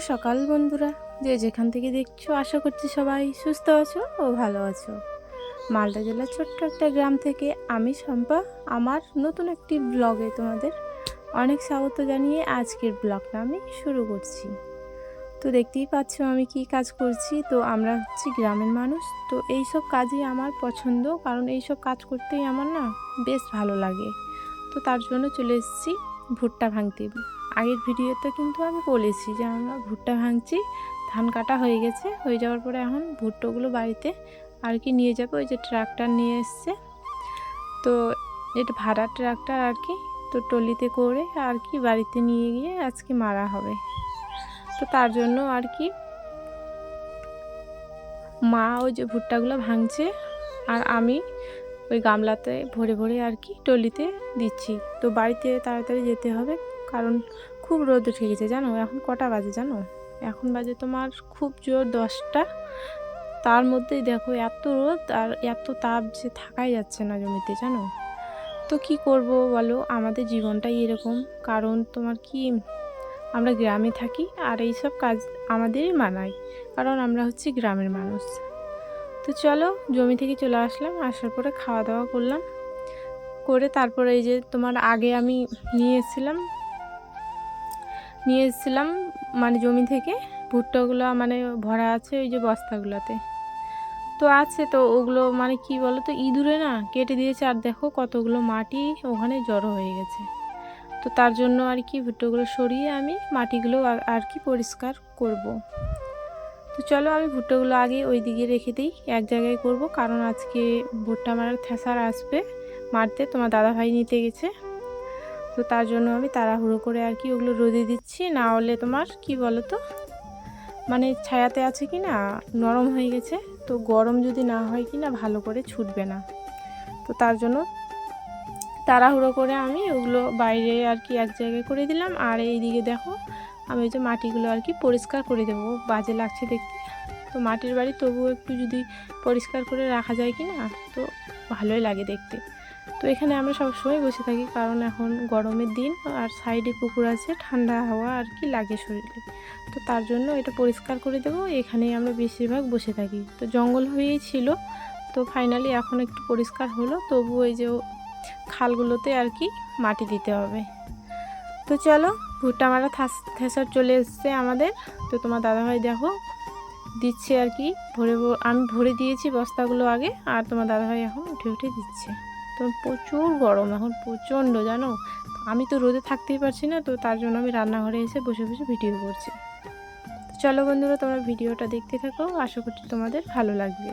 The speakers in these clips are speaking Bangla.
সকাল, বন্ধুরা। যে যেখান থেকে দেখছ, আশা করছি সবাই সুস্থ আছো ও ভালো আছো। মালদা জেলার ছোট্ট একটা গ্রাম থেকে আমি শম্পা, আমার নতুন একটি ব্লগে তোমাদের অনেক স্বাগত জানিয়ে আজকের ব্লগটা আমি শুরু করছি। তো দেখতেই পাচ্ছ আমি কি কাজ করছি। তো আমরা হচ্ছি গ্রামের মানুষ। তো এই সব কাজই আমার পছন্দ, কারণ এই সব কাজ করতেই আমার না বেশ ভালো লাগে। তো তার জন্য চলে এসেছি ভুট্টা ভাঙতে। আগের ভিডিওতে কিন্তু আমি বলেছি যে আমরা ভুট্টা ভাঙছি, ধান কাটা হয়ে গেছে, হয়ে যাওয়ার পরে এখন ভুট্টোগুলো বাড়িতে আর কি নিয়ে যাব, ওই যে ট্রাক্টর নিয়ে এসছে। তো এটা ভাড়া ট্রাক্টর আর কি, তো টলিতে করে আর কি বাড়িতে নিয়ে গিয়ে আজকে মারা হবে। তো তার জন্য আর কি মা ওই যে ভুট্টাগুলো ভাঙছে আর আমি ওই গামলাতে ভরে ভরে আর কি টলিতে দিচ্ছি। তো বাড়িতে তাড়াতাড়ি যেতে হবে, কারণ খুব রোদ উঠে গেছে, জানো? এখন কটা বাজে জানো? এখন বাজে তোমার খুব জোর দশটা। তার মধ্যেই দেখো এত রোদ আর এত তাপ যে থাকাই যাচ্ছে না জমিতে, জানো? তো কি করব বলো? আমাদের জীবনটাই এরকম। কারণ তোমার কি, আমরা গ্রামে থাকি আর এই সব কাজ আমাদেরই মানায়। কারণ আমরা হচ্ছি গ্রামের মানুষ। তো চলো, জমি থেকে চলে আসলাম, আসার পরে খাওয়া দাওয়া করলাম। করে তারপরে এই যে তোমার আগে আমি নিয়ে এসেছিলাম নিয়ে এসেছিলাম মানে জমি থেকে ভুট্টাগুলো মানে ভরা আছে ওই যে বস্তাগুলোতে। তো আছে তো ওগুলো মানে কি বলো তো ইঁদুরে না কেটে দিয়েছে আর দেখো কতগুলো মাটি ওখানে জড়ো হয়ে গেছে। তো তার জন্য আর কি ভুট্টোগুলো সরিয়ে আমি মাটিগুলো আর- কি পরিষ্কার করব। তো চলো আমি ভুট্টাগুলো আগে ওই দিকে রেখে দিই। এক জায়গায় করব, কারণ আজকে ভুট্টা মারার থেসার আসবে মারতে, তোমার দাদাভাই নিতে গেছে। তো তার জন্য আমি তাড়াহুড়ো করে আর কি ওগুলো রোদে দিচ্ছি, না হলে তোমার কি বলো তো মানে ছায়াতে আছে কি না, নরম হয়ে গেছে, তো গরম যদি না হয় কি না, ভালো করে ছুটবে না। তো তার জন্য তাড়াহুড়ো করে আমি ওগুলো বাইরে আর কি এক জায়গায় করে দিলাম। আর এই দিকে দেখো আমি ওই যে মাটিগুলো আর কি পরিষ্কার করে দেবো বাজে লাগছে দেখতে। তো মাটির বাড়ি তবুও একটু যদি পরিষ্কার করে রাখা যায় কি না, তো ভালোই লাগে দেখতে। তো এখানে আমরা সবসময় বসে থাকি, কারণ এখন গরমের দিন আর সাইডে পুকুর আছে, ঠান্ডা হাওয়া আর কি লাগে শরীরে। তো তার জন্য এটা পরিষ্কার করে দেবো, এখানেই আমরা বেশিরভাগ বসে থাকি। তো জঙ্গল হয়েই ছিল, তো ফাইনালি এখন একটু পরিষ্কার হলো তবু ওই যে খালগুলোতে আর কি মাটি দিতে হবে। তো চলো ভুট্টা মারা থেসার চলে এসছে আমাদের। তো তোমার দাদাভাই দেখো, দিচ্ছে আর কি। ভরে আমি ভরে দিয়েছি বস্তাগুলো আগে, আর তোমার দাদাভাই এখন উঠে উঠে দিচ্ছে। তো প্রচুর গরম এখন, প্রচণ্ড, জানো? আমি তো রোদে থাকতেই পারছি না, তো তার জন্য আমি রান্নাঘরে এসে বসে বসে ভিডিও করছি। চলো বন্ধুরা, তোমরা ভিডিওটা দেখতে থাকো, আশা করছি তোমাদের ভালো লাগবে।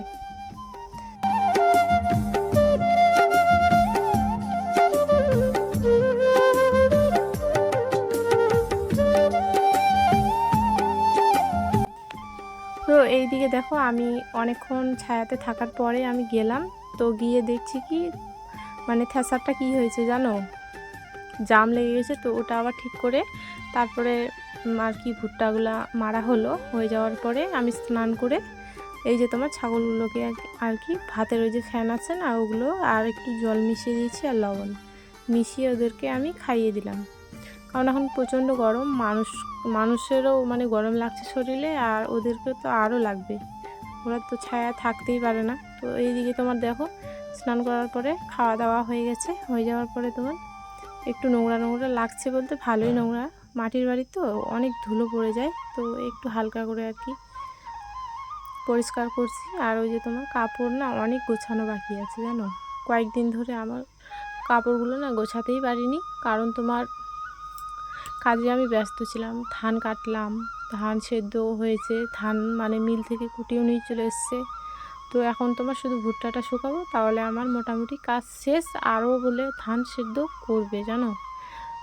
তো এইদিকে দেখো আমি অনেকক্ষণ ছায়াতে থাকার পরে আমি গেলাম। তো গিয়ে দেখছি কি মানে থেসারটা কি হয়েছে জানো? জাম লেগে গেছে, তো ওটা আবার ঠিক করে তারপরে আর কি ভুট্টাগুলা মারা হলো। হয়ে যাওয়ার পরে আমি স্নান করে এই যে তোমার ছাগলগুলোকে আর কি ভাতের ওই যে ফ্যান আছে না, ওগুলো আর একটু জল মিশিয়ে দিয়েছি আর লবণ। মিশিয়ে ওদেরকে আমি খাইয়ে দিলাম। কারণ এখন প্রচণ্ড গরম, মানুষ, মানুষেরও মানে গরম লাগছে শরীরে আর ওদেরকে তো আরও লাগবে। ওরা তো ছায়া থাকতেই পারে না। তো এইদিকে তোমার দেখো, স্নান করার পরে খাওয়া দাওয়া হয়ে গেছে। হয়ে যাওয়ার পরে তোমার একটু নোংরা নোংরা লাগছে বলতে ভালোই নোংরা। মাটির বাড়ি তো অনেক ধুলো পড়ে যায়, তো একটু হালকা করে আর কি পরিষ্কার করছি। আর ওই যে তোমার কাপড় না অনেক গোছানো বাকি আছে জানো? কয়েকদিন ধরে আমার কাপড়গুলো না গোছাতেই পারিনি। কারণ তোমার কাজে আমি ব্যস্ত ছিলাম। ধান কাটলাম, ধান সেদ্ধ হয়েছে, ধান মানে মিল থেকে কুটিয়ে নিয়ে চলে এসছে। তো এখন তোমার শুধু ভুট্টাটা শুকাবো, তাহলে আমার মোটামুটি কাজ শেষ। আরও বলে ধান সেদ্ধ করবে, জানো?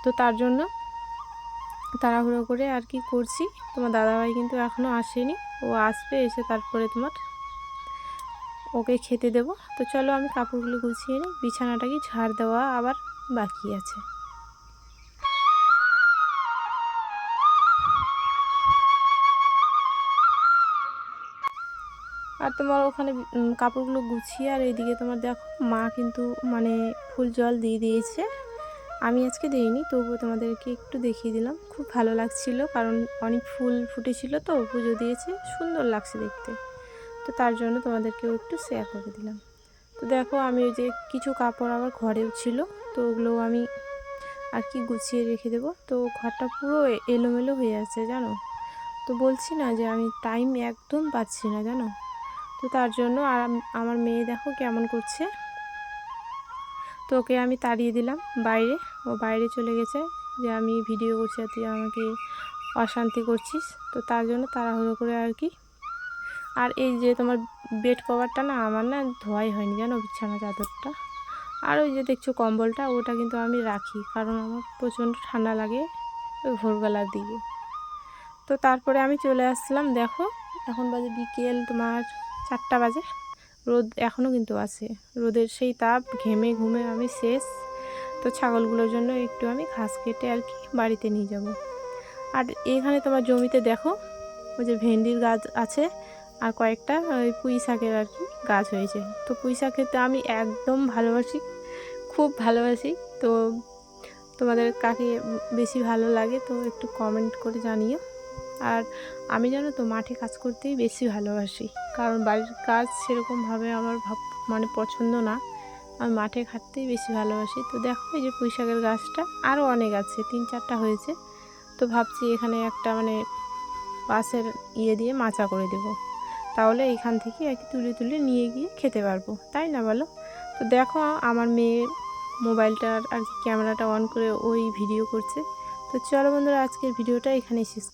তো তার জন্য তাড়াহুড়ো করে আর কি করছি। তোমার দাদাভাই কিন্তু এখনও আসেনি। ও আসবে, এসে তারপরে তোমার ওকে খেতে দেবো। তো চলো আমি কাপড়গুলো গুছিয়ে নিই। বিছানাটাকে ঝাড় দেওয়া আবার বাকি আছে। আর তোমার ওখানে কাপড়গুলো গুছিয়ে আর এইদিকে তোমার দেখো, মা কিন্তু মানে ফুল জল দিয়ে দিয়েছে। আমি আজকে দেইনি, তবুও তোমাদেরকে একটু দেখিয়ে দিলাম। খুব ভালো লাগছিল, কারণ অনেক ফুল ফুটেছিল তো, পুজো দিয়েছে, সুন্দর লাগছে দেখতে। তো তার জন্য তোমাদেরকেও একটু শেয়ার করে দিলাম। তো দেখো, আমি ওই যে কিছু কাপড় আমার ঘরেও ছিল, তো ওগুলো আমি আর কি গুছিয়ে রেখে দেবো। তো ঘরটা পুরো এলোমেলো হয়ে আছে, জানো? তো বলছি না যে আমি টাইম একদম পাচ্ছি না, জানো? তো তার জন্য আর আমার মেয়ে দেখো কেমন করছে। তো ওকে আমি তাড়িয়ে দিলাম বাইরে। ও বাইরে চলে গেছে যে আমি ভিডিও করছি আর তুই আমাকে অশান্তি করছিস। তো তার জন্য তাড়াহুড়ো করে আর কি। আর এই যে তোমার বেড কভারটা না আমার না ধোয়াই হয়নি জানো বিছানা চাদরটা। আর ওই যে দেখছ কম্বলটা ওটা কিন্তু আমি রাখি কারণ আমার প্রচণ্ড ঠান্ডা লাগে ওই ভোরবেলার দিকে। তো তারপরে আমি চলে আসলাম দেখো। এখন বাজে বিকেল তোমার চারটা বাজে। রোদ এখনও কিন্তু আছে। রোদের সেই তাপ ঘেমে ঘুমে আমি শেষ। তো ছাগলগুলোর জন্য একটু আমি ঘাস কেটে আর কি বাড়িতে নিয়ে যাব। আর এখানে তোমার জমিতে দেখো, ওই যে ভেন্ডির গাছ আছে আর কয়েকটা ওই পুঁই শাকের আর কি গাছ হয়েছে। তো পুঁই শাক খেতে আমি একদম ভালোবাসি, খুব ভালোবাসি। তো তোমাদের কাকে বেশি ভালো লাগে তো একটু কমেন্ট করে জানিও। আর আমি জানো তো মাঠে কাজ করতেই বেশি ভালোবাসি। কারণ বাড়ির কাজ সেরকমভাবে আমার ভাব মানে পছন্দ না। আমি মাঠে খাটতেই বেশি ভালোবাসি। তো দেখো এই যে পুঁই শাকের গাছটা, আরও অনেক আছে, তিন চারটা হয়েছে। তো ভাবছি এখানে একটা মানে বাঁশের ইয়ে দিয়ে মাচা করে দেব। তাহলে এখান থেকে কি তুলে তুলে নিয়ে গিয়ে খেতে পারব। তাই না বলো? তো দেখো আমার মেয়ে মোবাইলটার আর কি ক্যামেরাটা অন করে ওই ভিডিও করছে। তো চলো বন্ধুরা, আজকের ভিডিওটা এখানেই শেষ।